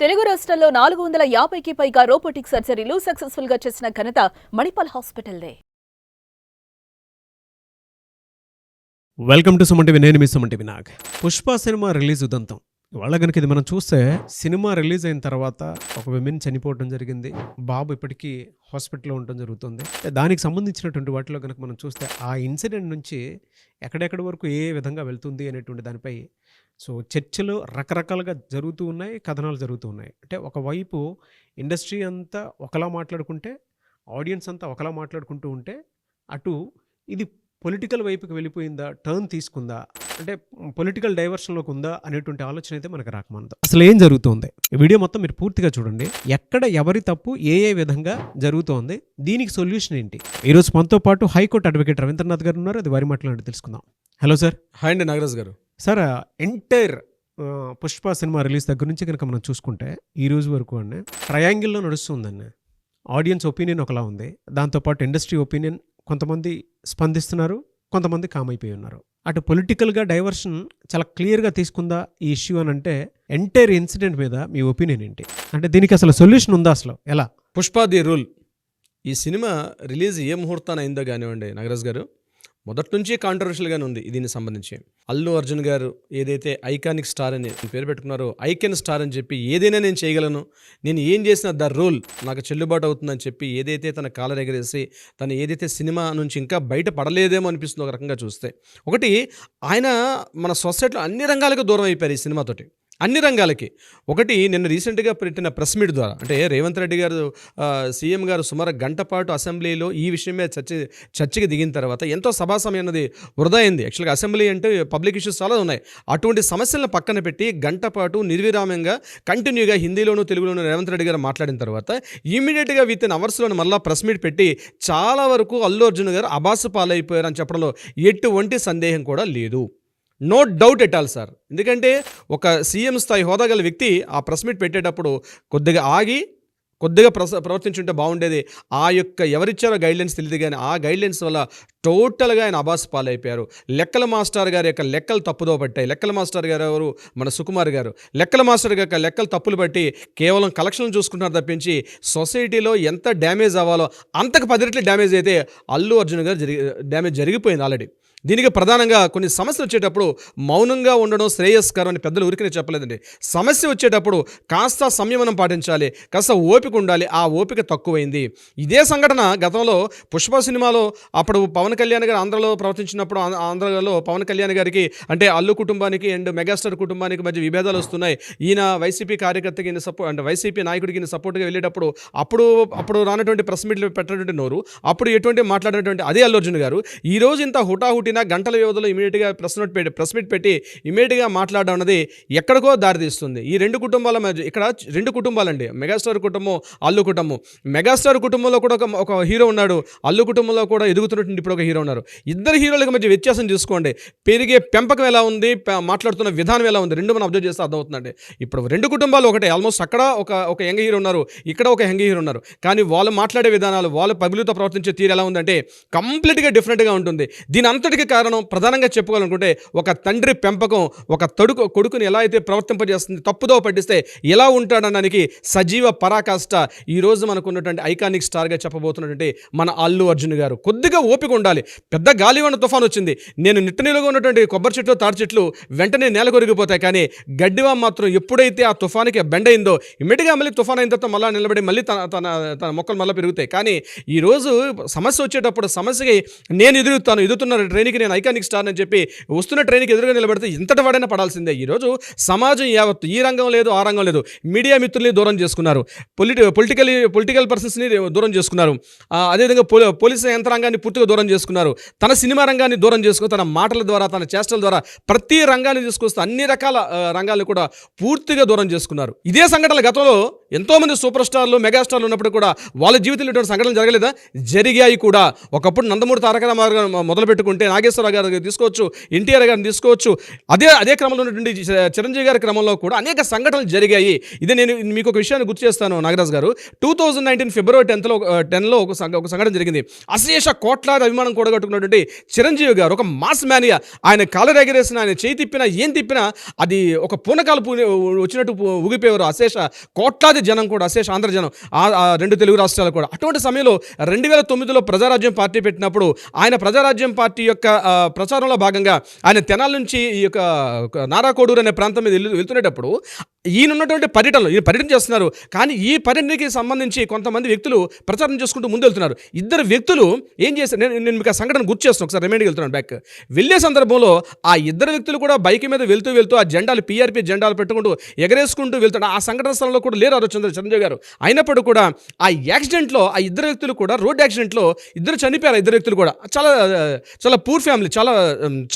తెలుగు రాష్ట్రంలో నాలుగు వందల యాభైకి పైగా రోబోటిక్ సర్జరీలు సక్సెస్ఫుల్గా చేసిన ఘనత మణిపాల్ హాస్పిటల్దే. వెల్కమ్ టు సుమన్ టీవీ నేను మీ Suman TV Nag. Pushpa cinema release ఉదంతం. వాళ్ళ కనుక ఇది మనం చూస్తే సినిమా రిలీజ్ అయిన తర్వాత ఒక విమెన్ చనిపోవడం జరిగింది. బాబు ఇప్పటికీ హాస్పిటల్లో ఉండటం జరుగుతుంది. దానికి సంబంధించినటువంటి వాటిలో కనుక మనం చూస్తే ఆ ఇన్సిడెంట్ నుంచి ఎక్కడెక్కడి వరకు ఏ విధంగా వెళ్తుంది అనేటువంటి దానిపై సో చర్చలు రకరకాలుగా జరుగుతూ ఉన్నాయి కథనాలు జరుగుతూ ఉన్నాయి. అంటే ఒకవైపు ఇండస్ట్రీ అంతా ఒకలా మాట్లాడుకుంటే ఆడియన్స్ అంతా ఒకలా మాట్లాడుకుంటూ ఉంటే అటు ఇది పొలిటికల్ వైపుకి వెళ్ళిపోయిందా? టర్న్ తీసుకుందా? అంటే పొలిటికల్ డైవర్షన్లోకి ఉందా? అనేటువంటి ఆలోచన అయితే మనకు రాకమంది. అసలు ఏం జరుగుతుంది? ఈ వీడియో మొత్తం మీరు పూర్తిగా చూడండి. ఎక్కడ ఎవరి తప్పు ఏ ఏ విధంగా జరుగుతోంది? దీనికి సొల్యూషన్ ఏంటి? ఈరోజు మనతో పాటు హైకోర్టు అడ్వకేట్ రవీంద్రనాథ్ గారు ఉన్నారు. అది వారి మాట్లాడి తెలుసుకుందాం. Hello sir. హాయ్ అండి నాగరాజ్ గారు. Sir entire Pushpa cinema release దగ్గర నుంచి కనుక మనం చూసుకుంటే ఈ రోజు వరకు అండి ట్రయాంగిల్లో నడుస్తుందండి. ఆడియన్స్ ఒపీనియన్ ఒకలా ఉంది. దాంతోపాటు ఇండస్ట్రీ ఒపీనియన్ కొంతమంది స్పందిస్తున్నారు కొంతమంది కామ్ అయిపోయి ఉన్నారు. అటు పొలిటికల్గా డైవర్షన్ చాలా క్లియర్గా తీసుకుందా ఈ ఇష్యూ అని అంటే ఎంటైర్ ఇన్సిడెంట్ మీద మీ ఒపీనియన్ ఏంటి? అంటే దీనికి అసలు సొల్యూషన్ ఉందా అసలు? ఎలా? Pushpa the rule. ఈ సినిమా రిలీజ్ ఏ ముహూర్తాన్ని అయిందో కానివ్వండి నాగరాజ్ గారు. మొదటి నుంచి కాంట్రవర్షియల్గానే ఉంది దీనికి సంబంధించి. అల్లు అర్జున్ గారు ఏదైతే ఐకానిక్ స్టార్ అని పేరు పెట్టుకున్నారో ఐకెన్ స్టార్ అని చెప్పి ఏదైనా నేను చేయగలను నేను ఏం చేసిన ద రూల్ నాకు చెల్లుబాటు అవుతుందని చెప్పి ఏదైతే తన కాలర్ ఎగరేసి తను ఏదైతే సినిమా నుంచి ఇంకా బయట పడలేదేమో అనిపిస్తుంది ఒక రకంగా చూస్తే. ఒకటి ఆయన మన సొసైటీలో అన్ని రంగాలకు దూరం అయిపోయారు ఈ సినిమాతోటి అన్ని రంగాలకి. ఒకటి నిన్న రీసెంట్గా పెట్టిన ప్రెస్ మీట్ ద్వారా అంటే రేవంత్ రెడ్డి గారు సీఎం గారు సుమారు గంట పాటు అసెంబ్లీలో ఈ విషయం మీద చర్చ చర్చకి దిగిన తర్వాత ఎంతో సభా సమయం అన్నది వృధా అయింది. యాక్చువల్గా అసెంబ్లీ అంటే పబ్లిక్ ఇష్యూస్ చాలా ఉన్నాయి. అటువంటి సమస్యలను పక్కన పెట్టి గంట పాటు నిర్విరామంగా కంటిన్యూగా హిందీలోను తెలుగులోను రేవంత్ రెడ్డి గారు మాట్లాడిన తర్వాత ఇమీడియట్గా విత్ ఇన్ అవర్స్లోనే మళ్ళీ ప్రెస్ మీట్ పెట్టి చాలా వరకు అల్లు అర్జున్ గారు అబాసు పాలైపోయారని చెప్పడంలో ఎటువంటి సందేహం కూడా లేదు. No doubt at all sir. ఎందుకంటే ఒక సీఎం స్థాయి హోదా గల వ్యక్తి ఆ ప్రెస్ మీట్ పెట్టేటప్పుడు కొద్దిగా ఆగి కొద్దిగా ప్రస ప్రవర్తించుంటే బాగుండేది. ఆ యొక్క ఎవరిచ్చారో గైడ్లైన్స్ తెలియదు కానీ ఆ గైడ్లైన్స్ వల్ల టోటల్గా ఆయన అబాస్ పాలైపోయారు. లెక్కల మాస్టర్ గారి యొక్క లెక్కలు తప్పుదో పట్టాయి లెక్కల మాస్టర్ గారు ఎవరు? మన సుకుమార్ గారు. లెక్కల మాస్టర్ యొక్క లెక్కలు తప్పులు బట్టి కేవలం కలెక్షన్లు చూసుకుంటున్నారు తప్పించి సొసైటీలో ఎంత డ్యామేజ్ అవ్వాలో అంతకు పది రెట్లు డ్యామేజ్ అయితే అల్లు అర్జున్ గారు జరిగి డ్యామేజ్ జరిగిపోయింది ఆల్రెడీ. దీనికి ప్రధానంగా కొన్ని సమస్యలు వచ్చేటప్పుడు మౌనంగా ఉండడం శ్రేయస్కరం అని పెద్దలు ఊరికనే చెప్పలేదండి. సమస్య వచ్చేటప్పుడు కాస్త సంయమనం పాటించాలి కాస్త ఓపిక ఉండాలి. ఆ ఓపిక తక్కువైంది. ఇదే సంఘటన గతంలో పుష్ప సినిమాలో అప్పుడు పవన్ కళ్యాణ్ గారు ఆంధ్రలో ప్రవర్తించినప్పుడు ఆంధ్రలో పవన్ కళ్యాణ్ గారికి అంటే అల్లు కుటుంబానికి అండ్ మెగాస్టార్ కుటుంబానికి మధ్య విభేదాలు వస్తున్నాయి. ఈయన వైసీపీ కార్యకర్తకి ఈయన సపోర్ట్ అంటే వైసీపీ నాయకుడికి ఈయన సపోర్ట్గా వెళ్ళేటప్పుడు అప్పుడు అప్పుడు రానటువంటి ప్రెస్ మీట్లు పెట్టినటువంటి నోరు అప్పుడు ఎటువంటి మాట్లాడినటువంటి అదే అల్లు అర్జున్ గారు. ఈ రోజు ఇంత హుటాహుటిన గంటల వ్యవధిలో ఇమీడియట్గా ప్రెస్ నోట్ పెట్టి ప్రెస్ మీట్ పెట్టి ఇమీడియట్గా మాట్లాడడం అనేది ఎక్కడికో దారితీస్తుంది. ఈ రెండు కుటుంబాల మధ్య ఇక్కడ రెండు కుటుంబాలండి. మెగాస్టార్ కుటుంబం అల్లు కుటుంబం. మెగాస్టార్ కుటుంబంలో కూడా ఒక హీరో ఉన్నాడు. అల్లు కుటుంబంలో కూడా ఎదుగుతున్నటువంటి ఇప్పుడు ఒక హీరో ఉన్నారు. ఇద్దరు హీరోలకు మధ్య వ్యత్యాసం చూసుకోండి. పెరిగే పెంపకం ఎలా ఉంది? మాట్లాడుతున్న విధానం ఎలా ఉంది? రెండు మనం అబ్జర్వ్ చేస్తే అర్థమవుతుందండి. ఇప్పుడు రెండు కుటుంబాలు ఒకటే. ఆల్మోస్ట్ అక్కడ ఒక ఒక యంగ్ హీరో ఉన్నారు. ఇక్కడ ఒక యంగ్ హీరో ఉన్నారు. కానీ వాళ్ళు మాట్లాడే విధానాలు వాళ్ళు పబ్లిక్తో ప్రవర్తించే తీరు ఎలా ఉందంటే కంప్లీట్గా డిఫరెంట్గా ఉంటుంది. దీని అంతటికి కారణం ప్రధానంగా చెప్పుకోవాలనుకుంటే ఒక తండ్రి పెంపకం ఒక తడుకు కొడుకుని ఎలా అయితే ప్రవర్తింపజేస్తుంది తప్పుదో పట్టిస్తే ఎలా ఉంటాడనడానికి సజీవ పరాకాష్ట ఈ రోజు మనకు ఉన్నటువంటి ఐకానిక్ స్టార్గా చెప్పబోతున్నటువంటి మన అల్లు అర్జున్ గారు. కొద్దిగా ఓపిక ఉండాలి. పెద్ద గాలివాన తుఫాన్ వచ్చింది. నేను నిట్టనీలుగా ఉన్నటువంటి కొబ్బరి చెట్లు తాడి చెట్లు వెంటనే నేల కొరిగిపోతాయి. కానీ గడ్డివా మాత్రం ఎప్పుడైతే ఆ తుఫానికి బెండ్ అయిందో ఇమ్మీడియట్గా మళ్ళీ తుఫాన్ అయిన తర్వాత మళ్ళీ నిలబడి మళ్ళీ తన తన తన మొక్కలు మళ్ళీ పెరుగుతాయి. కానీ ఈరోజు సమస్య వచ్చేటప్పుడు సమస్యకి నేను ఎదురుతాను ఎదుగుతున్న ట్రైన్కి నేను ఐకానిక్ స్టార్ అని చెప్పి వస్తున్న ట్రైన్కి ఎదురుగా నిలబడితే ఇంతటి వాడైనా పడాల్సిందే. ఈరోజు సమాజం యావత్తు ఈ రంగం లేదు ఆ రంగం లేదు. మీడియా మిత్రుల్ని దూరం చేసుకున్నారు. పొలిటి పొలిటికల్ పొలిటికల్ పర్సన్స్ని దూరం చేసుకున్నారు. అదేవిధంగా పోలీ పోలీసు యంత్రాంగాన్ని పూర్తిగా దూరం చేసుకున్నారు. తన సినిమా రంగాన్ని దూరం చేసుకుని తన మాటల ద్వారా తన చేష్టల ద్వారా ప్రతి రంగాన్ని తీసుకొస్తే అన్ని రకాల రంగాలు రంగాలను కూడా పూర్తిగా దూరం చేసుకున్నారు. ఇదే సంఘటనలు గతంలో ఎంతోమంది సూపర్ స్టార్లు మెగాస్టార్లు ఉన్నప్పుడు కూడా వాళ్ళ జీవితంలో ఇటువంటి సంఘటనలు జరగలేదా? జరిగాయి కూడా. ఒకప్పుడు నందమూరి తారక రామారావు గారు మొదలు పెట్టుకుంటే నాగేశ్వరరావు గారు తీసుకోవచ్చు ఎన్టీఆర్ గారిని తీసుకోవచ్చు. అదే అదే క్రమంలో ఉన్నటువంటి చిరంజీవి గారి క్రమంలో కూడా అనేక సంఘటనలు జరిగాయి. ఇది నేను మీకు ఒక విషయాన్ని గుర్తు చేస్తాను నాగరాజ్ గారు. టూ థౌజండ్ నైన్టీన్ ఫిబ్రవరి టెన్త్లో టెన్లో ఒక సంఘ- ఒక సంఘటన జరిగింది. అశేష కోట్లాది అభిమానం కూడగట్టుకున్నటువంటి చిరంజీవి గారు ఒక మాస్ మ్యానియా ఆయన కాలర్ ఎగరేసిన ఆయన చేయి తిప్పినా ఏం తిప్పినా అది ఒక పూనకాలు వచ్చినట్టు ఊగిపోయేవారు అశేష. కోట్లాది జనం కూడా అశేష ఆంధ్ర జనం రెండు తెలుగు రాష్ట్రాలు కూడా. అటువంటి సమయంలో రెండు వేల తొమ్మిదిలో ప్రజారాజ్యం పార్టీ పెట్టినప్పుడు ఆయన ప్రజారాజ్యం పార్టీ యొక్క ప్రచారంలో భాగంగా ఆయన తెనాల నుంచి ఈ యొక్క నారాకోడూరు అనే ప్రాంతం మీద వెళ్తున్నప్పుడు ఈయనున్నటువంటి ఈయన ఉన్నటువంటి ఈయన పర్యటన చేస్తున్నారు. కానీ ఈ పర్యటనకి సంబంధించి కొంతమంది వ్యక్తులు ప్రచారం చేసుకుంటూ ముందు వెళ్తున్నారు ఇద్దరు వ్యక్తులు ఏం చేశారు? నేను నేను మీకు ఆ సంఘటన గుర్తు చేస్తున్నాను ఒకసారి రిమైండ్కి వెళ్తున్నాను బ్యాక్. వెళ్ళే సందర్భంలో ఆ ఇద్దరు వ్యక్తులు కూడా బైక్ మీద వెళ్తూ వెళ్తూ ఆ జెండాలు పీఆర్పీ జెండాలు పెట్టుకుంటూ ఎగరేసుకుంటూ వెళ్తున్నారు ఆ సంఘటన స్థలంలో కూడా లేరు ఆ చంద్ర చిరంజీవి గారు. అయినప్పుడు కూడా ఆ యాక్సిడెంట్లో ఆ ఇద్దరు వ్యక్తులు కూడా రోడ్ యాక్సిడెంట్లో ఇద్దరు చనిపోయారు ఇద్దరు వ్యక్తులు కూడా. చాలా చాలా పూర్ ఫ్యామిలీ చాలా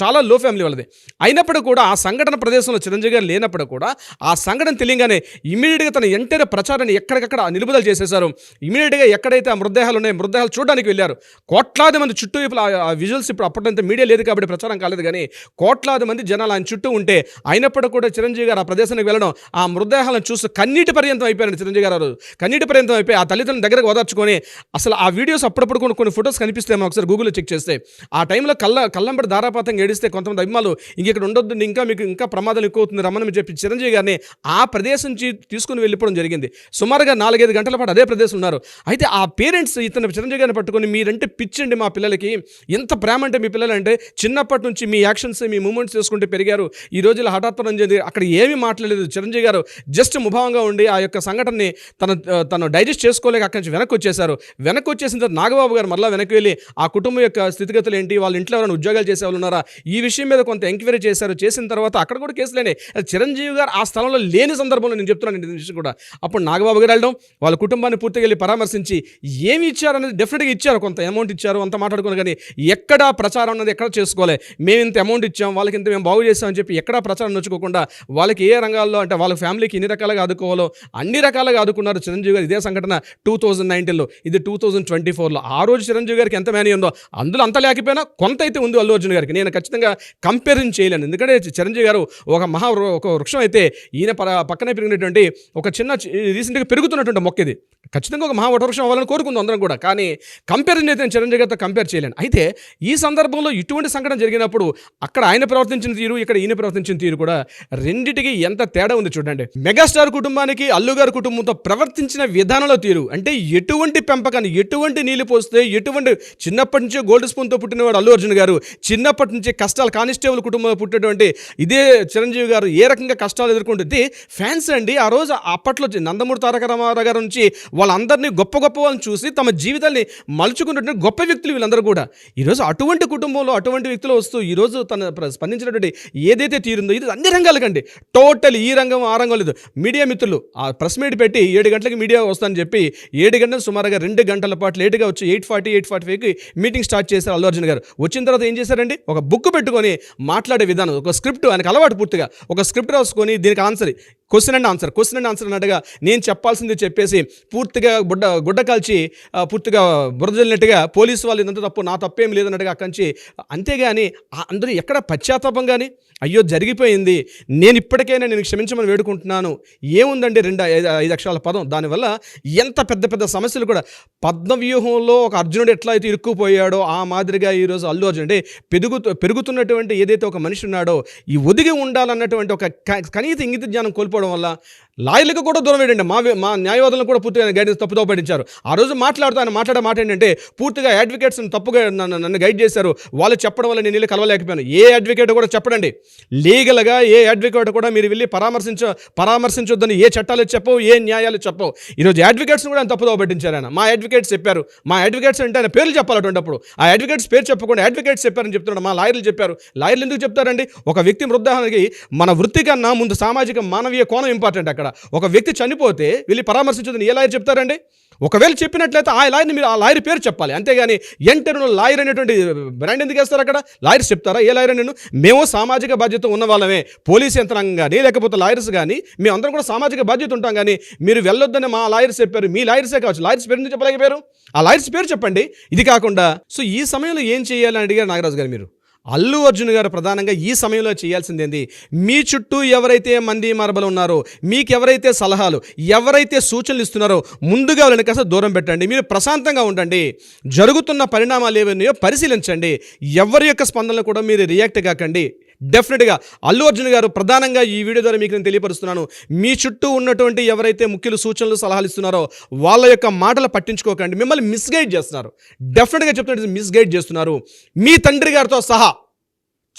చాలా లో ఫ్యామిలీ వాళ్ళది. అయినప్పుడు కూడా ఆ సంఘటన ప్రదేశంలో చిరంజీవి గారు లేనప్పుడు కూడా ఆ సంఘటన తెలియగానే ఇమీడియట్గా తన ఎంటైర్ ప్రచారాన్ని ఎక్కడికక్కడ నిలుపుదల చేసేశారు. ఇమీడియట్గా ఎక్కడైతే ఆ మృతదేహాలు ఉన్నాయో మృతదేహాలు చూడడానికి వెళ్ళారు. కోట్లాది మంది చుట్టూ ఆ- విజువల్స్ ఇప్పుడు అప్పటింత మీడియా లేదు కాబట్టి ప్రచారం కాలేదు కానీ కోట్లాది మంది జనాలు ఆయన చుట్టూ ఉంటే అయినప్పటికీ కూడా చిరంజీవి గారు ఆ ప్రదేశానికి వెళ్ళడం ఆ మృతదేహాలను చూస్తూ కన్నీటి పర్యంతం అయిపోయారు చిరంజీవి గారు. కన్నీటి పర్యంతం అయిపోయి ఆ తల్లిదండ్రుల దగ్గరకు ఓదార్చుకొని అసలు ఆ వీడియోస్ అప్పుడప్పుడు కొన్ని కొన్ని ఫొటోస్ కనిపిస్తాయి ఒకసారి గూగుల్లో చెక్ చేస్తే. ఆ టైంలో కళ్ళ కళ్ళంబడి ధారాపాతంగా ఏడిస్తే కొంతమంది అభిమానులు ఇంకెక్కడ ఉండొద్దు ఇంకా మీకు ఇంకా ప్రమాదాలు ఎక్కువ అవుతుంది రమ్మని చెప్పి చిరంజీవి గారిని ఆ ఆ ప్రదేశం నుంచి తీసుకుని వెళ్ళిపోవడం జరిగింది. సుమారుగా నాలుగైదు గంటల పాటు అదే ప్రదేశం ఉన్నారు. అయితే ఆ పేరెంట్స్ ఇతను చిరంజీవి గారిని పట్టుకొని మీరంటే పిచ్చండి మా పిల్లలకి. ఎంత ప్రేమ అంటే మీ పిల్లలంటే చిన్నప్పటి నుంచి మీ యాక్షన్స్ మీ మూమెంట్స్ చేసుకుంటే పెరిగారు. ఈ రోజుల్లో హఠాత్తున చెంది అక్కడ ఏమీ మాట్లాడలేదు చిరంజీవి గారు. జస్ట్ ముభావంగా ఉండి ఆ యొక్క సంఘటనని తన తను డైజెస్ట్ చేసుకోలేక అక్కడి నుంచి వెనక్కి వచ్చేశారు. వెనక్కి వచ్చేసిన తర్వాత నాగబాబు గారు మళ్ళీ వెనక్కి వెళ్ళి ఆ కుటుంబం యొక్క స్థితిగతులు ఏంటి? వాళ్ళ ఇంట్లో ఎవరైనా ఉద్యోగాలు చేసే వాళ్ళు ఉన్నారా? ఈ విషయం మీద కొంత ఎంక్వైరీ చేశారు. చేసిన తర్వాత అక్కడ కూడా కేసులేనే చిరంజీవి గారు ఆ స్థలంలో లేని సందర్భంలో నేను చెప్తున్నాను ఈ విషయం కూడా. అప్పుడు నాగబాబు గారు వెళ్ళడం వాళ్ళ కుటుంబాన్ని పూర్తిగా వెళ్ళి పరామర్శించి ఏమి ఇచ్చారనేది డెఫినెట్గా ఇచ్చారు కొంత అమౌంట్ ఇచ్చారు అంత మాట్లాడుకుని కానీ ఎక్కడ ప్రచారం అనేది ఎక్కడ చేసుకోవాలి మేము ఇంత అమౌంట్ ఇచ్చాం వాళ్ళకి ఇంత మేము బాగు చేస్తామని చెప్పి ఎక్కడ ప్రచారం నొచ్చుకోకుండా వాళ్ళకి ఏ రంగాల్లో అంటే వాళ్ళ ఫ్యామిలీకి ఎన్ని రకాలుగా ఆదుకోవాలో అన్ని రకాలుగా ఆదుకున్నారు చిరంజీవి గారు. ఇదే సంఘటన టూ థౌజండ్ నైన్టీన్లో ఇది టూ థౌజండ్ ట్వంటీ ఫోర్లో ఆ రోజు చిరంజీవి గారికి ఎంత మేనీ ఉందో అందులో అంత లేకపోయినా కొంత అయితే ఉంది అల్లు అర్జున్ గారికి. నేను ఖచ్చితంగా కంపేరింగ్ చేయలేను. ఎందుకంటే చిరంజీవి గారు ఒక మహా వృ- ఒక వృక్షం అయితే ఈయన పక్కనే పెరిగినటువంటి ఒక చిన్న చి- రీసెంట్గా పెరుగుతున్నటువంటి మొక్క ఇది. ఖచ్చితంగా ఒక మహా వటవృక్షం అవ్వాలని కోరుకుందాం అందరం కూడా. కానీ కంపారిజన్ అయితే నేను చిరంజీవి గారితో కంపేర్ చేయలేను. అయితే ఈ సందర్భంలో ఇటువంటి సంఘటన జరిగినప్పుడు అక్కడ ఆయన ప్రవర్తించిన తీరు ఇక్కడ ఈయన ప్రవర్తించిన తీరు కూడా రెండిటికి ఎంత తేడా ఉంది చూడండి. మెగాస్టార్ కుటుంబానికి అల్లు గారి కుటుంబంతో ప్రవర్తించిన విధానంలో తీరు. అంటే ఎటువంటి పెంపకాన్ని ఎటువంటి నీళ్ళు పోస్తే ఎటువంటి చిన్నప్పటి నుంచే గోల్డ్ స్పూన్తో పుట్టినవాడు అల్లు అర్జున్ గారు చిన్నప్పటి నుంచి కష్టాలు కానిస్టేబుల్ కుటుంబంలో పుట్టినటువంటి ఇదే చిరంజీవి గారు ఏ రకంగా కష్టాలు ఎదుర్కొంటుంది? ఫ్యాన్స్ అండి ఆ రోజు అప్పట్లో నందమూరి తారక రామారావు గారు నుంచి వాళ్ళందరినీ గొప్ప గొప్ప వాళ్ళని చూసి తమ జీవితాన్ని మలుచుకున్నటువంటి గొప్ప వ్యక్తులు వీళ్ళందరూ కూడా. ఈరోజు అటువంటి కుటుంబంలో అటువంటి వ్యక్తులు వస్తూ ఈరోజు తన ప్ర- స్పందించినటువంటి ఏదైతే తీరుందో ఇది అన్ని రంగాలకండి టోటల్ ఈ రంగం ఆ రంగం లేదు. మీడియా మిత్రులు ఆ ప్రెస్ మీట్ పెట్టి ఏడు గంటలకి మీడియా వస్తుందని చెప్పి ఏడు గంటలు సుమారుగా రెండు గంటల పాటు లేటుగా వచ్చి ఎయిట్ ఫార్టీ ఎయిట్ ఫార్టీ ఫైవ్కి మీటింగ్ స్టార్ట్ చేశారు అల్లు అర్జున్ గారు. వచ్చిన తర్వాత ఏం చేశారండి? ఒక బుక్ పెట్టుకొని మాట్లాడే విధానం ఒక స్క్రిప్ట్ ఆయనకు అలవాటు పూర్తిగా. ఒక స్క్రిప్ట్ రాసుకొని దీనికి answer question and answer question and answer అన్నట్టుగా నేను చెప్పాల్సింది చెప్పేసి పూర్తిగా గుడ్డ గుడ్డ కాల్చి పూర్తిగా బురదలినట్టుగా పోలీసు వాళ్ళు ఇదంతా తప్పు నా తప్పేం లేదన్నట్టుగా అక్కడి నుంచి అంతేగాని అందరూ ఎక్కడ పశ్చాత్తాపం కానీ అయ్యో జరిగిపోయింది. నేను ఇప్పటికైనా నేను క్షమించమని వేడుకుంటున్నాను. ఏముందండి రెండు ఐదు ఐదు అక్షరాల పదం? దానివల్ల ఎంత పెద్ద పెద్ద సమస్యలు కూడా. పద్మవ్యూహంలో ఒక అర్జునుడు ఎట్లా అయితే ఇరుక్కుపోయాడో ఆ మాదిరిగా ఈరోజు అల్లు అర్జున్ అంటే పెరుగుతూ పెరుగుతున్నటువంటి ఏదైతే ఒక మనిషి ఉన్నాడో ఈ ఒదిగి ఉండాలన్నటువంటి ఒక క- కనీస ఇంగిత జ్ఞానం కోల్పోవడం వల్ల లాయర్లకు కూడా దూరం వేయండి. మా మా న్యాయవాదులను కూడా పూర్తిగా గైడెన్స్ తప్పుతో పట్టించారు. ఆ రోజు మాట్లాడుతూ ఆయన మాట్లాడే మాట ఏంటంటే పూర్తిగా అడ్వకేట్స్ని తప్పుగా నన్ను నన్ను గైడ్ చేశారు. వాళ్ళు చెప్పడం వల్ల నేను వెళ్ళి కలవలేకపోయాను. ఏ అడ్వకేట్ కూడా చెప్పడండి. లీగల్గా ఏ అడ్వకేట్ కూడా మీరు వెళ్ళి పరామర్శించ పరామర్శించొద్దని ఏ చట్టాలు చెప్పవు ఏ న్యాయాలు చెప్పవు. ఈరోజు అడ్వకేట్స్ని కూడా ఆయన తప్పుదో పట్టించారు ఆయన. మా అడ్వకేట్స్ చెప్పారు. మా అడ్వకేట్స్ అంటే ఆయన పేర్లు చెప్పాలటువంటిప్పుడు. ఆ అడ్వకేట్స్ పేరు చెప్పకుండా అడ్వకేట్స్ చెప్పారని చెప్తున్నాడు. మా లాయర్లు చెప్పారు. లాయర్లు ఎందుకు చెప్తారండి? ఒక వ్యక్తి మృతదేహానికి మన వృత్తి కన్నా ముందు సామాజిక మానవీయ కోణం ఇంపార్టెంట్ అక్కడ. ఒక వ్యక్తి చనిపోతే వెళ్ళి పరామర్శించదని ఏ లాయర్ చెప్తారండి? ఒకవేళ చెప్పినట్లయితే ఆ లాయర్ని మీరు ఆ లాయర్ పేరు చెప్పాలి. అంతేగాని ఎంటర్ను లాయర్ అనేటువంటి బ్రాండ్ ఎందుకు వేస్తారు అక్కడ? లాయర్స్ చెప్తారా? ఏ లాయర్ నేను? మేము సామాజిక బాధ్యత ఉన్న వాళ్ళమే పోలీస్ యంత్రాంగం కానీ లేకపోతే లాయర్స్ కానీ మేము కూడా సామాజిక బాధ్యత ఉంటాం కానీ మీరు వెళ్ళొద్దని మా లాయర్స్ చెప్పారు. మీ లాయర్సే కావచ్చు. లాయర్స్ పేరు ఎందుకు చెప్పలేకపోయారు? ఆ లాయర్స్ పేరు చెప్పండి. ఇది కాకుండా సో ఈ సమయంలో ఏం చేయాలని అడిగారు నాగరాజు గారు మీరు? అల్లు అర్జున్ గారు ప్రధానంగా ఈ సమయంలో చేయాల్సింది ఏంది మీ చుట్టూ ఎవరైతే మంది మరబలు ఉన్నారో మీకు ఎవరైతే సలహాలు ఎవరైతే సూచనలు ఇస్తున్నారో ముందుగా వాళ్ళని కాస్త దూరం పెట్టండి. మీరు ప్రశాంతంగా ఉండండి. జరుగుతున్న పరిణామాలు ఏవన్నాయో పరిశీలించండి. ఎవరి యొక్క స్పందనలు కూడా మీరు రియాక్ట్ కాకండి. డెఫినెట్గా అల్లు అర్జున్ గారు ప్రధానంగా ఈ వీడియో ద్వారా మీకు నేను తెలియపరుస్తున్నాను. మీ చుట్టూ ఉన్నటువంటి ఎవరైతే ముఖ్యులు సూచనలు సలహాలు ఇస్తున్నారో వాళ్ళ యొక్క మాటలు పట్టించుకోకండి. మిమ్మల్ని మిస్గైడ్ చేస్తున్నారు. డెఫినెట్గా చెప్తున్నట్టు మిస్గైడ్ చేస్తున్నారు. మీ తండ్రి గారితో సహా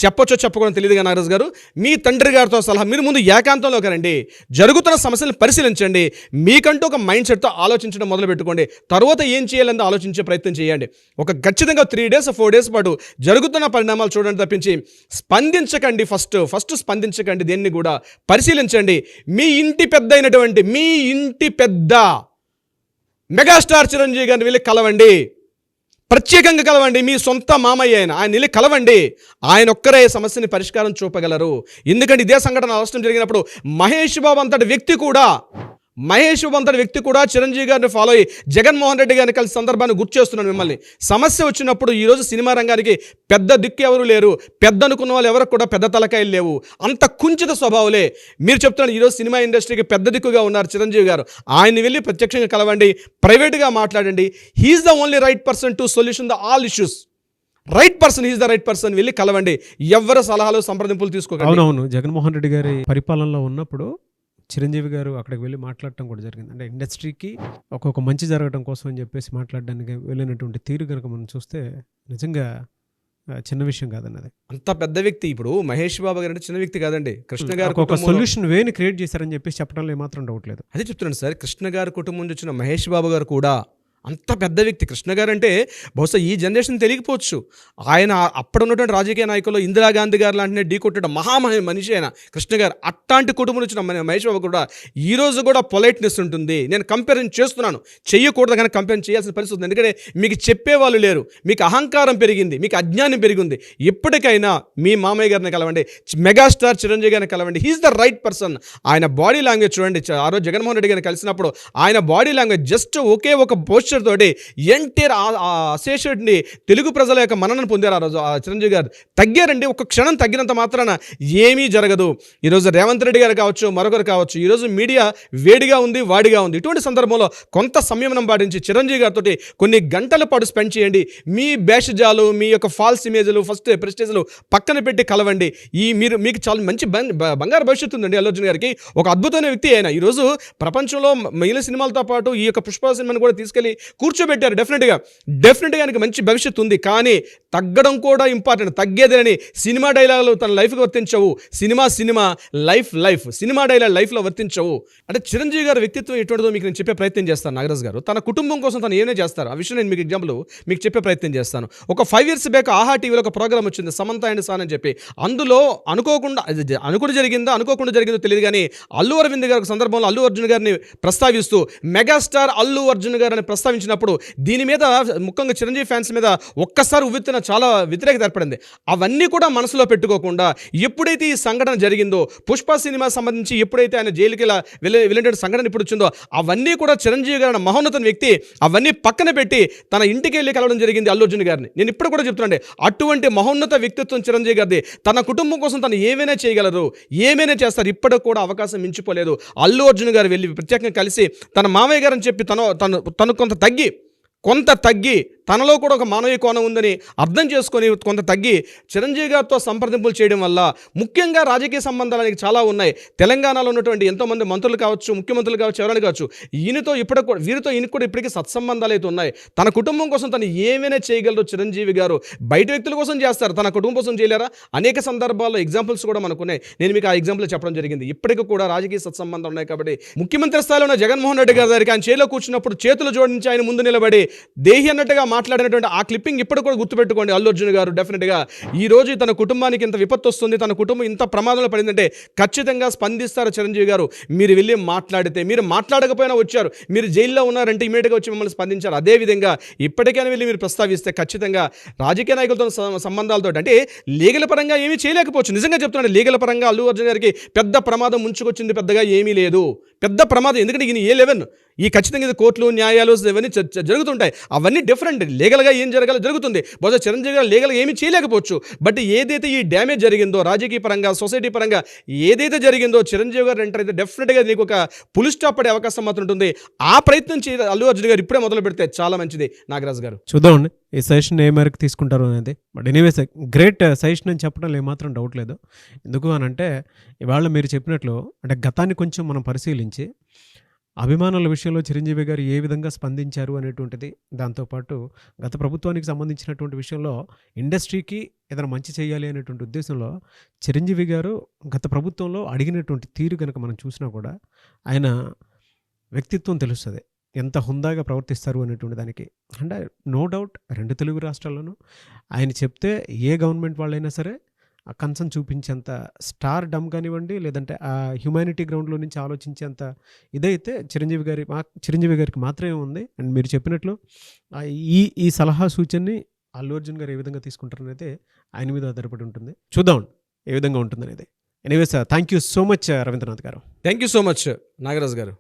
చెప్పొచ్చో చెప్పకూడదు తెలియదు కానీ నాగరాజు గారు. మీ తండ్రి గారితో సలహా మీరు ముందు ఏకాంతంలోకి రండి. జరుగుతున్న సమస్యలను పరిశీలించండి. మీకంటూ ఒక మైండ్ సెట్తో ఆలోచించడం మొదలు పెట్టుకోండి. తర్వాత ఏం చేయాలని ఆలోచించే ప్రయత్నం చేయండి. ఒక ఖచ్చితంగా త్రీ డేస్ ఫోర్ డేస్ పాటు జరుగుతున్న పరిణామాలు చూడండి తప్పించి స్పందించకండి ఫస్ట్ ఫస్ట్ స్పందించకండి దేన్ని కూడా. పరిశీలించండి. మీ ఇంటి పెద్ద అయినటువంటి మీ ఇంటి పెద్ద మెగాస్టార్ చిరంజీవి గారిని వెళ్ళి కలవండి. ప్రత్యేకంగా కలవండి. మీ సొంత మామయ్య ఆయన ఆయన వెళ్ళి కలవండి. ఆయన ఒక్కరే సమస్యని పరిష్కారం చూపగలరు. ఎందుకంటే ఇదే సంఘటన అవసరం జరిగినప్పుడు మహేష్ బాబు అంతటి వ్యక్తి కూడా మహేష్ అంతటి వ్యక్తి కూడా చిరంజీవి గారిని ఫాలో అయ్యి జగన్మోహన్ రెడ్డి గారిని కలిసి సందర్భాన్ని గుర్తు చేస్తున్నాను మిమ్మల్ని. సమస్య వచ్చినప్పుడు ఈరోజు సినిమా రంగానికి పెద్ద దిక్కు ఎవరు లేరు. పెద్ద అనుకున్న వాళ్ళు ఎవరికి కూడా పెద్ద తలకాయలు లేవు. అంత కుంచిత స్వభావులే. మీరు చెప్తున్నారు ఈరోజు సినిమా ఇండస్ట్రీకి పెద్ద దిక్కుగా ఉన్నారు చిరంజీవి గారు. ఆయన్ని వెళ్ళి ప్రత్యక్షంగా కలవండి ప్రైవేట్గా మాట్లాడండి. He's the only right person to solution the all issues right person is the right person వెళ్ళి కలవండి. ఎవరు సలహాలు సంప్రదింపులు తీసుకోకండి. అవునవును. జగన్మోహన్ రెడ్డి గారి పరిపాలనలో ఉన్నప్పుడు చిరంజీవి గారు అక్కడికి వెళ్ళి మాట్లాడటం కూడా జరిగింది. అంటే ఇండస్ట్రీకి ఒక్కొక్క మంచి జరగడం కోసం అని చెప్పేసి మాట్లాడడానికి వెళ్ళినటువంటి తీరు కనుక మనం చూస్తే నిజంగా చిన్న విషయం కాదన్నది. అంత పెద్ద వ్యక్తి ఇప్పుడు మహేష్ బాబు గారు అంటే చిన్న వ్యక్తి కాదండి. కృష్ణ గారు ఒక సొల్యూషన్ వేని క్రియేట్ చేశారని చెప్పేసి చెప్పడంలో ఏమాత్రం డౌట్ లేదు. అదే చెప్తున్నాను సార్ కృష్ణ గారి కుటుంబం నుంచి వచ్చిన మహేష్ బాబు గారు కూడా అంత పెద్ద వ్యక్తి. కృష్ణ గారు అంటే బహుశా ఈ జనరేషన్ తెలియకపోవచ్చు. ఆయన అప్పుడు ఉన్నటువంటి రాజకీయ నాయకులు ఇందిరాగాంధీ గారు లాంటి ఢీ కొట్టడం మహామహి మనిషి ఆయన. కృష్ణ గారు అట్లాంటి కుటుంబం వచ్చిన మన మహేష్ బాబు కూడా ఈ రోజు కూడా పొలైట్నెస్ ఉంటుంది. నేను కంపేర్ చేస్తున్నాను. చెయ్యకూడదు కానీ కంపేర్ చేయాల్సిన పరిస్థితి ఉంది. ఎందుకంటే మీకు చెప్పేవాళ్ళు లేరు. మీకు అహంకారం పెరిగింది. మీకు అజ్ఞానం పెరిగింది. ఎప్పటికైనా మీ మామయ్య గారిని కలవండి. మెగాస్టార్ చిరంజీవి గారిని కలవండి. హీఈస్ ద రైట్ పర్సన్ ఆయన బాడీ లాంగ్వేజ్ చూడండి. ఆ రోజు జగన్మోహన్ రెడ్డి గారిని కలిసినప్పుడు ఆయన బాడీ లాంగ్వేజ్ జస్ట్ ఒకే ఒక పోస్చర్ తోటి ఎన్టీఆర్ శేషుడిని తెలుగు ప్రజల యొక్క మన్ననను పొందారు ఆ రోజు ఆ చిరంజీవి గారు. తగ్గారండి ఒక క్షణం తగ్గినంత మాత్రాన ఏమీ జరగదు. ఈరోజు రేవంత్ రెడ్డి గారు కావచ్చు మరొకరు కావచ్చు ఈరోజు మీడియా వేడిగా ఉంది వాడిగా ఉంది. ఇటువంటి సందర్భంలో కొంత సంయమనం పాటించి చిరంజీవి గారితో కొన్ని గంటల పాటు స్పెండ్ చేయండి. మీ భేషజాలు మీ యొక్క ఫాల్స్ ఇమేజ్లు ఫస్ట్ ప్రెస్టేజ్లు పక్కన పెట్టి కలవండి. ఈ మీరు మీకు చాలా మంచి బం- బ- బంగారు భవిష్యత్తు ఉందండి అల్లు గారికి. ఒక అద్భుతమైన వ్యక్తి ఆయన. ఈరోజు ప్రపంచంలో మిగిలిన సినిమాలతో పాటు ఈ యొక్క పుష్ప సినిమాని కూడా తీసుకెళ్ళి కూర్చోబెట్టారు డెఫినెట్గా డెఫినెట్గా ఆయనకి మంచి భవిష్యత్తు ఉంది. కానీ తగ్గడం కూడా ఇంపార్టెంట్ తగ్గేదేనని సినిమా డైలాగులు తన లైఫ్కి వర్తించవు. Cinema cinema life life cinema dialogue లైఫ్లో వర్తించవు. అంటే చిరంజీవి గారి వ్యక్తిత్వం ఎటువంటిదో మీకు నేను చెప్పే ప్రయత్నం చేస్తాను నాగరాజ్ గారు. తన కుటుంబం కోసం తను ఏమైనా చేస్తారు? ఆ విషయం నేను మీకు ఎగ్జాంపుల్ మీకు చెప్పే ప్రయత్నం చేస్తాను. ఒక ఫైవ్ ఇయర్స్ బ్యాక్ ఆహా టీవీలో ఒక ప్రోగ్రామ్ వచ్చింది సమంత అండ్ సాన్ అని చెప్పి. అందులో అనుకోకుండా అది అనుకుని జరిగిందో అనుకోకుండా జరిగిందో తెలియదు కానీ అల్లు అరవింద్ గారి సందర్భంలో అల్లు అర్జున్ గారిని ప్రస్తావిస్తూ మెగాస్టార్ అల్లు అర్జున్ గారిని ప్రస్తావించినప్పుడు దీని మీద ముఖ్యంగా చిరంజీవి ఫ్యాన్స్ మీద ఒక్కసారి ఉవ్వెత్తున చాలా వ్యతిరేకత ఏర్పడింది. అవన్నీ కూడా మనసులో పెట్టుకోకుండా ఎప్పుడైతే ఈ సంఘటన జరిగిందో పుష్ప సినిమా సంబంధించి ఎప్పుడైతే ఆయన జైలుకి ఇలా వెళ్ళిన సంఘటన ఇప్పుడు వచ్చిందో అవన్నీ కూడా చిరంజీవి గారి మహోన్నత వ్యక్తి అవన్నీ పక్కన పెట్టి తన ఇంటికి వెళ్ళి కలవడం జరిగింది అల్లు అర్జున్ గారిని. నేను ఇప్పుడు కూడా చెప్తున్నాండి అటువంటి మహోన్నత వ్యక్తిత్వం చిరంజీవి గారిది తన కుటుంబం కోసం తను ఏమైనా చేయగలరు ఏమైనా చేస్తారు ఇప్పటికి కూడా అవకాశం మించిపోలేదు. అల్లు అర్జున్ గారు వెళ్ళి ప్రత్యేకంగా కలిసి తన మామయ్య గారని చెప్పి తను తను తను కొంత తగ్గి కొంత తగ్గి తనలో కూడా ఒక మానవీయ కోణం ఉందని అర్థం చేసుకొని కొంత తగ్గి చిరంజీవి గారితో సంప్రదింపులు చేయడం వల్ల ముఖ్యంగా రాజకీయ సంబంధాలు ఆయనకి చాలా ఉన్నాయి. తెలంగాణలో ఉన్నటువంటి ఎంతోమంది మంత్రులు కావచ్చు ముఖ్యమంత్రులు కావచ్చు ఎవరైనా కావచ్చు ఈయనతో ఇప్పటికి కూడా వీరితో ఈయనకు కూడా ఇప్పటికీ సత్సంబంధాలు అయితే ఉన్నాయి. తన కుటుంబం కోసం తను ఏమైనా చేయగలరు చిరంజీవి గారు బయట వ్యక్తుల కోసం చేస్తారు. తన కుటుంబం కోసం చేయలేరా? అనేక సందర్భాల్లో ఎగ్జాంపుల్స్ కూడా మనకు ఉన్నాయి నేను మీకు ఆ ఎగ్జాంపుల్ చెప్పడం జరిగింది. ఇప్పటికీ కూడా రాజకీయ సత్సంబంధాలు ఉన్నాయి కాబట్టి ముఖ్యమంత్రి స్థాయిలో ఉన్న జగన్మోహన్ రెడ్డి గారి దగ్గరికి ఆయన చేతిలో కూర్చున్నప్పుడు చేతులు జోడించి ఆయన ముందు నిలబడి దేహి అన్నట్టుగా మాట్లాడినటువంటి ఆ క్లిప్పింగ్ ఇప్పుడు కూడా గుర్తుపెట్టుకోండి అల్లు అర్జున్ గారు డెఫినెట్గా ఈ రోజు తన కుటుంబానికి ఇంత విపత్తు వస్తుంది తన కుటుంబం ఇంత ప్రమాదంలో పడిందంటే ఖచ్చితంగా స్పందిస్తారు చిరంజీవి గారు. మీరు వెళ్ళి మాట్లాడితే మీరు మాట్లాడకపోయినా వచ్చారు మీరు జైల్లో ఉన్నారంటే ఇమీడియట్గా వచ్చి మిమ్మల్ని స్పందించారు. అదేవిధంగా ఇప్పటికైనా వెళ్ళి మీరు ప్రస్తావిస్తే ఖచ్చితంగా రాజకీయ నాయకులతో సంబంధాలతో అంటే లీగల్ పరంగా ఏమీ చేయలేకపోవచ్చు. నిజంగా చెప్తున్నాడు లీగల్ పరంగా అల్లు అర్జున్ గారికి పెద్ద ప్రమాదం ముంచుకొచ్చింది పెద్దగా ఏమీ లేదు. పెద్ద ప్రమాదం ఎందుకంటే ఈయన ఏ లెవెన్? ఈ ఖచ్చితంగా ఇది కోర్టులు న్యాయాలు ఇవన్నీ జరుగుతుంటాయి. అవన్నీ డిఫరెంట్ లీగల్గా ఏం జరగాలో జరుగుతుంది. బహుశా చిరంజీవి గారు లీగల్గా ఏమీ చేయలేకపోవచ్చు. బట్ ఏదైతే ఈ డ్యామేజ్ జరిగిందో రాజకీయ పరంగా సొసైటీ పరంగా ఏదైతే జరిగిందో చిరంజీవి గారు ఎంటర్ అయితే డెఫినెట్గా నీకు ఒక పులి స్టాప్ పడే అవకాశం మాత్రం ఉంటుంది. ఆ ప్రయత్నం చే అల్లు అర్జున్ గారు ఇప్పుడే మొదలు పెడితే చాలా మంచిది నాగరాజ్ గారు. చూద్దామండి ఈ సజెషన్ ఏ మేరకు తీసుకుంటారు అనేది. బట్ ఎనీవేస్ గ్రేట్ సజెషన్ అని చెప్పడం ఏమాత్రం డౌట్ లేదు. ఎందుకు అని అంటే ఇవాళ మీరు చెప్పినట్లు అంటే గతాన్ని కొంచెం మనం పరిశీలించి అభిమానుల విషయంలో చిరంజీవి గారు ఏ విధంగా స్పందించారు అనేటువంటిది దాంతోపాటు గత ప్రభుత్వానికి సంబంధించినటువంటి విషయంలో ఇండస్ట్రీకి ఏదైనా మంచి చేయాలి అనేటువంటి ఉద్దేశంలో చిరంజీవి గారు గత ప్రభుత్వంలో అడిగినటువంటి తీరు కనుక మనం చూసినా కూడా ఆయన వ్యక్తిత్వం తెలుస్తుంది. ఎంత హుందాగా ప్రవర్తిస్తారు అనేటువంటి దానికి. అంటే నో డౌట్ రెండు తెలుగు రాష్ట్రాల్లోనూ ఆయన చెప్తే ఏ గవర్నమెంట్ వాళ్ళైనా సరే ఆ కన్సర్న్ చూపించేంత స్టార్ డమ్ కానివ్వండి లేదంటే ఆ హ్యుమానిటీ గ్రౌండ్లో నుంచి ఆలోచించేంత ఇదైతే చిరంజీవి గారి మా చిరంజీవి గారికి మాత్రమే ఉంది. అండ్ మీరు చెప్పినట్లు ఈ ఈ సలహా సూచనని అల్లు అర్జున్ గారు ఏ విధంగా తీసుకుంటారనేది ఆయన మీద ఆధారపడి ఉంటుంది. చూద్దాం ఏ విధంగా ఉంటుందనేది. Anyways thank you so much Ravindranath గారు. Thank you so much Nagaraju గారు.